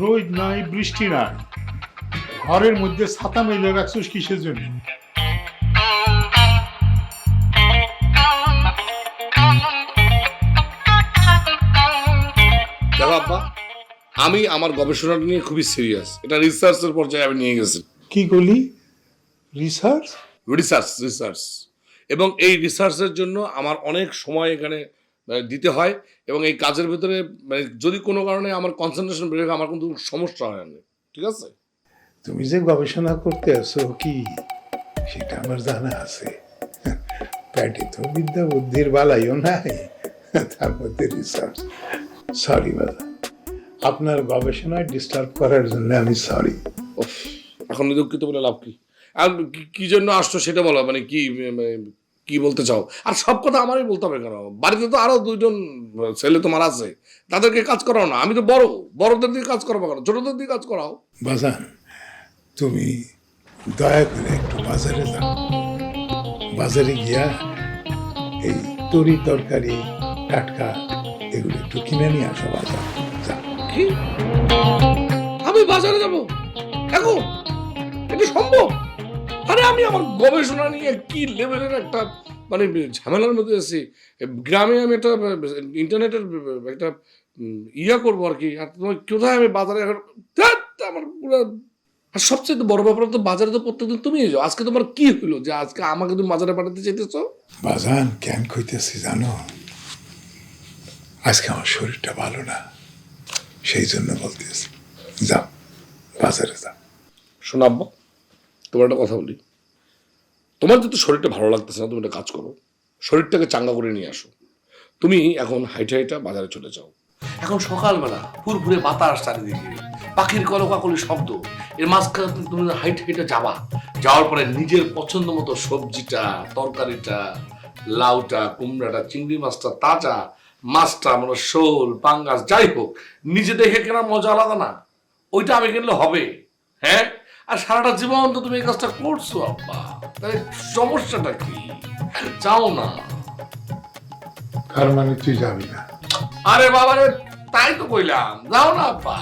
রোদ নাই বৃষ্টি নাই। ঘরের মধ্যে ছাতা মেলে রাখছিস কিসের জন্য? দেখো আব্বা আমি আমার গবেষণাটা নিয়ে খুবই সিরিয়াস এটা রিসার্চের পর্যায়ে আমি নিয়ে গেছি। কি করলি? রিসার্চ রিসার্চ রিসার্চ এবং এই রিসার্চের জন্য আমার অনেক সময় এখানে দিতে হয় এবং এই কাজের ভিতরে মানে যদি কোনো কারণে আমার কনসেন্ট্রেশন বেড়ে আমার কিন্তু সমস্যা হয় না। ঠিক আছে? তুমি যে গবেষণা করতে আছো কি? সেটা আমার জানা আছে। প্যাটে তো বিদ্যা বুদ্ধির বালাইও নাই। তার মধ্যে রিসার্চ সরি বাবা আপনার গবেষণায় ডিস্টার্ব করার জন্য আমি সরি এখন দুঃখিত বলে লাভ কি? আর কি- কি জন্য আসছো সেটা বলো মানে কি মানে, কি বলতে চাও? আর সব কথা আমারই বলতে হবে কেন? বাড়িতে তো আরও দুইজন ছেলে তোমার আছে। তাদেরকে কাজ করাও না। আমি তো বড়। বড়দের দিয়ে কাজ করাবো কেন? ছোটদের দিয়ে কাজ করাও। বাজান তুমি দয়া করে একটু বাজারে যাও। বাজারে গিয়া এই তরি তরকারি টাটকা এগুলো একটু কিনে নিয়ে আসো বাজার। কি? আমি বাজারে যাব? এখন এটা সম্ভব? আরে আমি আমার গবেষণা নিয়ে কি লেভেলের একটা মানে ঝামেলার মধ্যে আছি। গ্রামে আমি একটা ইন্টারনেটের একটা ইয়া করব আর কি। আর তোমার কোথায় আমি বাজারে এখন? আমার পুরো আর সবচেয়ে বড় ব্যাপার তো বাজারে তো প্রত্যেকদিন তুমি যাও আজকে তোমার কি হলো যে আজকে আমাকে তুমি বাজারে পাঠাতে চাইতেছো? বাজান কেন কইতেছি জানো? আজকে আমার শরীরটা ভালো না। সেই জন্য বলতেছি যাও বাজারে যাও। শোনাব্বা তোমার একটা কথা বলি। তোমার যদি শরীরটা ভালো লাগতেছে না, তুমি একটা কাজ করো। শরীরটাকে চাঙ্গা করে নিয়ে আসো। তুমি এখন হাইটা হাইটা বাজারে চলে যাও। এখন সকালবেলা ফুরফুরে বাতাস চারিদিকে। পাখির কলকাকলি শব্দ। এর মাঝখানে তুমি- হাইট হাইটা যাবা। যাওয়ার পরে নিজের পছন্দ মতো সবজিটা, তরকারিটা, লাউটা, কুমড়াটা, চিংড়ি মাছটা, তাজা মাছটা মানে শোল, পাঙ্গাস, যাই হোক, নিজে দেখে কেনা মজা আলাদা না। ওইটা আমি কিনলে হবে। হ্যাঁ? আর সারাটা জীবন তো তুমি এই কাজটা করছ আব্বা। তাহলে সমস্যাটা কি? চাও না। তার মানে তুই যাবি না। আরে বাবা রে তাই তো কইলাম। যাও না আব্বা।